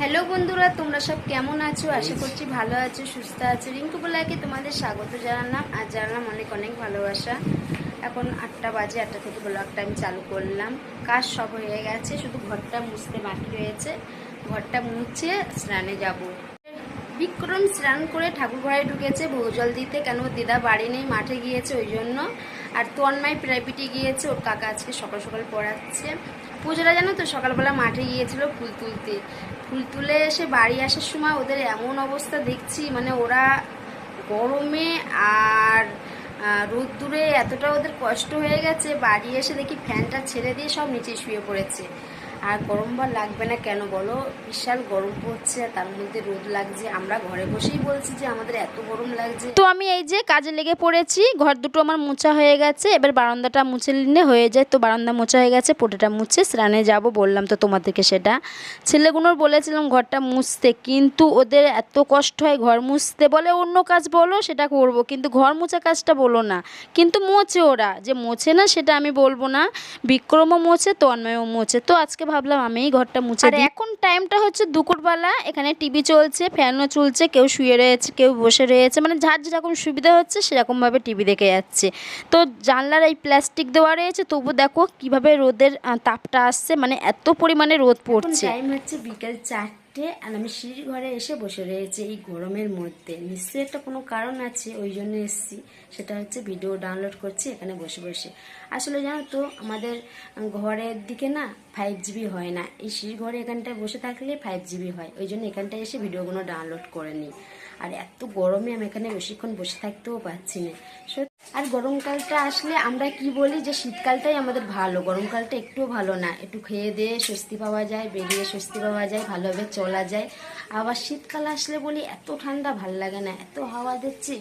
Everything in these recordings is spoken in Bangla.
হ্যালো বন্ধুরা, তোমরা সব কেমন আছো? আশা করছি ভালো আছো, সুস্থ আছো। রিঙ্কু বলাকে তোমাদের স্বাগত জানালাম। আর জানালাম অনেক অনেক ভালোবাসা। এখন আটটা বাজে, আটটা থেকে ব্লগটা আমি চালু করলাম। কাজ সব হয়ে গেছে, শুধু ঘরটা মুছতে বাকি রয়েছে। ঘরটা মুছে স্নানে যাব। বিক্রম স্নান করে ঠাকুর ঘরে ঢুকেছে জল দিতে। কেন? দিদা বাড়ি নেই, মাঠে গিয়েছে, ওই জন্য। আর তোর তন্ময় প্রাইভেটে গিয়েছে, ওর কাকা আজকে সকাল সকাল পড়াচ্ছে। পুজোরা জানো তো, সকালবেলা মাঠে গিয়েছিল ফুল তুলতে। ফুল তুলে এসে বাড়ি আসার সময় ওদের এমন অবস্থা দেখছি মানে ওরা গরমে আর রোদ রোদ্দুরে এতটা ওদের কষ্ট হয়ে গেছে, বাড়ি এসে দেখি ফ্যানটা ছেড়ে দিয়ে সব নিচে শুয়ে পড়েছে। আর গরম বা লাগবে না কেন বলো? বিশাল গরম পড়ছে তার মধ্যে রোদ লাগছে। আমরা ঘরে বসেই বলছি যে আমাদের এত গরম লাগছে। তো আমি এই যে কাজে লেগে পড়েছি, ঘর দুটো আমার মোছা হয়ে গেছে, এবার বারান্দাটা মুছে নিলে হয়ে যায়। তো বারান্দা মোছা হয়ে গেছে, পোটেটা মুছে স্নানে যাব বললাম তো তোমাদেরকে সেটা। ছেলেগুলোর বলেছিলাম ঘরটা মুছতে, কিন্তু ওদের এত কষ্ট হয় ঘর মুছতে। বলে, অন্য কাজ বলো, সেটা করব। কিন্তু ঘর মোছা কাজটা বলো না। কিন্তু মোছে ওরা। যে মোছে না, সেটা আমি বলব না। বিক্রমও মোছে তো তন্ময়ও মোছে। তো আজকে ভাবলাম আমি ঘরটা মুছে আর এখন টাইমটা হচ্ছে দুপুরবেলা এখানে টিভি চলছে ফ্যানও চলছে কেউ শুয়ে রয়েছে কেউ বসে রয়েছে মানে যার যেরকম সুবিধা হচ্ছে সেরকমভাবে টিভি দেখে যাচ্ছে। তো জানলার এই প্লাস্টিক দেওয়া রয়েছে তবু দেখো কীভাবে রোদের তাপটা আসছে মানে এত পরিমাণে রোদ পড়ছে। টাইম হচ্ছে বিকেল চারটে। আর আমি সিঁড়ি ঘরে এসে বসে রয়েছে এই গরমের মধ্যে। নিশ্চয়ই একটা কোনো কারণ আছে, ওই জন্য এসেছি। সেটা হচ্ছে ভিডিও ডাউনলোড করছি, এখানে বসে বসে। আসলে জানো তো, আমাদের ঘরের দিকে না ফাইভ জিবি হয় না। এই সিঁড়ি ঘরে এখানটায় বসে থাকলে ফাইভ জিবি হয়। ওই জন্য এখানটায় এসে ভিডিওগুলো ডাউনলোড করে নিই। আর এত গরমে আমি এখানে বেশিক্ষণ বসে থাকতেও পারছি না। সত্যি আর গরমকালটা আসলে আমরা কি বলি যে শীতকালটাই আমাদের ভালো গরমকালটা একটুও ভালো না। একটু খেয়ে দিয়ে স্বস্তি পাওয়া যায়, বেরিয়ে স্বস্তি পাওয়া যায়, ভালোভাবে চলা যায়। আবার শীতকাল আসলে বলি এত ঠান্ডা ভালো লাগে না, এত হাওয়া দিচ্ছি,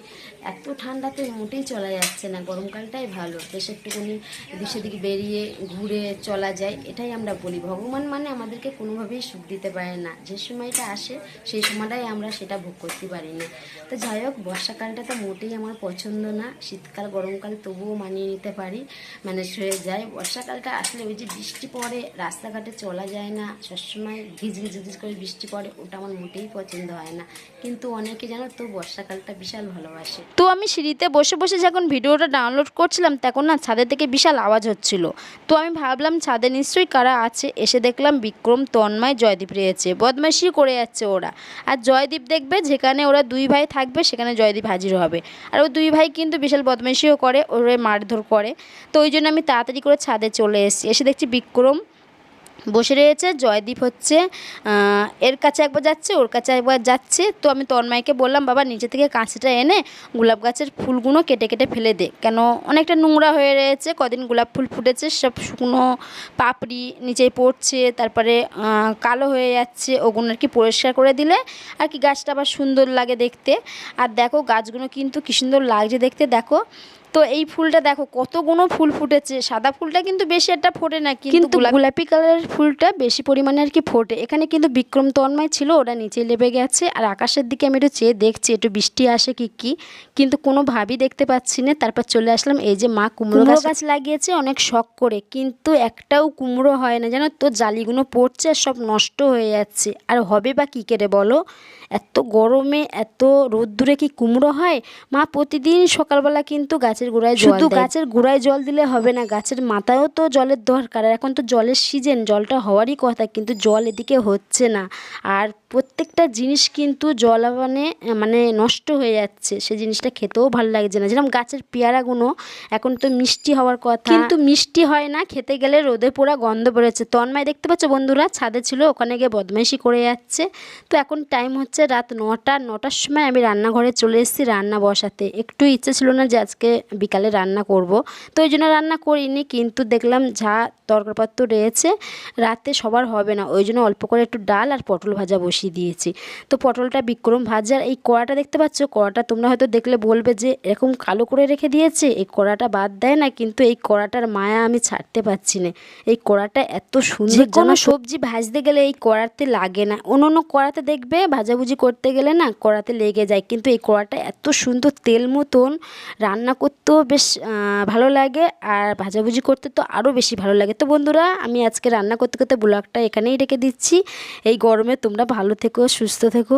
এত ঠান্ডাতে মোটেই চলা যাচ্ছে না। গরমকালটাই ভালো বেশ একটুখানি এদিক সেদিক বেরিয়ে ঘুরে চলা যায়, এটাই আমরা বলি। ভগবান মানে আমাদেরকে কোনোভাবেই সুখ দিতে পারে না। যে সময়টা আসে, সেই সময়টাই আমরা সেটা ভোগ করতে পারি না। তো যাই হোক, বর্ষাকালটা তো মোটেই আমার পছন্দ না, শীতকাল গরমকাল তবুও মানিয়ে নিতে পারি, ম্যানেজ হয়ে যায়। বর্ষাকালটা আসলে ওই যে বৃষ্টি পড়ে, রাস্তাঘাটে চলা যায় না, সবসময় ভিজ ভিজ করে বৃষ্টি পড়ে, ওটা আমার মোটেই পছন্দ হয় না। কিন্তু অনেকে জানো তো, বর্ষাকালটা বিশাল ভালোবাসে। তো আমি সিঁড়িতে বসে বসে যখন ভিডিওটা ডাউনলোড করছিলাম, তখন না ছাদের থেকে বিশাল আওয়াজ হচ্ছিল। তো আমি ভাবলাম, ছাদে নিশ্চয়ই কারা আছে? এসে দেখলাম বিক্রম, তন্ময়, জয়দীপ রয়েছে। বদমাইশি করে যাচ্ছে ওরা। আর জয়দীপ দেখবে, যেখানে ওরা দুই ভাই থাকবে, সেখানে জয়দীপ হাজির হবে। আর ওই দুই ভাই কিন্তু বিশাল বদমাইশিও করে, ওরে মারধর করে। তো ওই জন্য আমি তাড়াতাড়ি করে ছাদে চলে এসেছি। এসে দেখছি বিক্রম বসে রয়েছে, জয়দীপ হচ্ছে এর কাছে একবার যাচ্ছে, ওর কাছে একবার যাচ্ছে। তো আমি তন্ময়কে বললাম, বাবা, নিচে থেকে কাঁচিটা এনে গোলাপ গাছের ফুলগুলো কেটে কেটে ফেলে দে। কেন? অনেকটা নোংরা হয়ে রয়েছে, কদিন গোলাপ ফুল ফুটেছে, সব শুকনো পাপড়ি নিচেই পড়ছে, তারপরে কালো হয়ে যাচ্ছে, ওগুলো আর কি পরিষ্কার করে দিলে, আর কি গাছটা আবার সুন্দর লাগে দেখতে। আর দেখো, গাছগুলো কিন্তু কী সুন্দর লাগছে দেখতে, দেখো। তো এই ফুলটা দেখো কতগুলো ফুল ফুটেছে। সাদা ফুলটা কিন্তু বেশি একটা ফোটে না কিন্তু গোলাপি কালারের ফুলটা বেশি পরিমাণে আর কি ফোটে। এখানে কিন্তু বিক্রম তন্ময় ছিল ওরা নিচে লেবে গেছে আর আকাশের দিকে আমি একটু চেয়ে দেখছি একটু বৃষ্টি আসে কি কি কিন্তু কোনোভাবেই দেখতে পাচ্ছি না। তারপর চলে আসলাম এই যে মা কুমড়ো গাছ গাছ লাগিয়েছে অনেক শখ করে কিন্তু একটাও কুমড়ো হয় না জানো তো জালিগুলো পড়ছে আর সব নষ্ট হয়ে যাচ্ছে। আর হবে বা কী করে বলো? এত গরমে এত রোদ্দুরে কি কুমড়ো হয়? মা প্রতিদিন সকালবেলা কিন্তু গাছের গোড়ায় জল শুধু গাছের গোড়ায় জল দিলে হবে না গাছের মাথায়ও তো জলের দরকার। আর এখন তো জলের সিজন জলটা হওয়ারই কথা কিন্তু জল এদিকে হচ্ছে না। আর প্রত্যেকটা জিনিস কিন্তু জলাবানে মানে নষ্ট হয়ে যাচ্ছে। সেই জিনিসটা খেতেও ভালো লাগছে না। যেরকম গাছের পেয়ারাগুলো এখন তো মিষ্টি হওয়ার কথা। কিন্তু মিষ্টি হয় না খেতে গেলে রোদে পোড়া গন্ধ বেরোচ্ছে। তন্ময় দেখতে পাচ্ছ বন্ধুরা ছাদে ছিল ওখানে গিয়ে বদমাইশি করে যাচ্ছে। তো এখন টাইম হচ্ছে রাত নটা নটার সময় আমি রান্নাঘরে চলে এসেছি রান্না বসাতে। একটু ইচ্ছে ছিল না যে আজকে বিকালে রান্না করব। তো ওই জন্য রান্না করিনি কিন্তু দেখলাম যা তরকারিপত্র রয়েছে রাতে সবার হবে না। ওই জন্য অল্প করে একটু ডাল আর পটল ভাজা বসিয়ে দিয়েছি। তো পটলটা বিক্রম ভাজার এই কড়াটা দেখতে পাচ্ছ? কড়াটা তোমরা হয়তো দেখলে বলবে যে এরকম কালো করে রেখে দিয়েছে এই কড়াটা বাদ দেয় না কিন্তু এই কড়াটার মায়া আমি ছাড়তে পারছি না। এই কড়াটা এত সুন্দর কোনো সবজি ভাজতে গেলে এই কড়াতে লাগে না। অন্য অন্য কড়াতে দেখবে ভাজাভুজি করতে গেলে না কড়াতে লেগে যায় কিন্তু এই কড়াটা এত সুন্দর তেল মতন রান্না করতে তো বেশ ভালো লাগে আর ভাজাভুজি করতে তো আরও বেশি ভালো লাগে। তো বন্ধুরা, আমি আজকে রান্না করতে করতে ব্লগটা এখানেই রেখে দিচ্ছি। এই গরমে তোমরা ভালো থেকো, সুস্থ থেকো।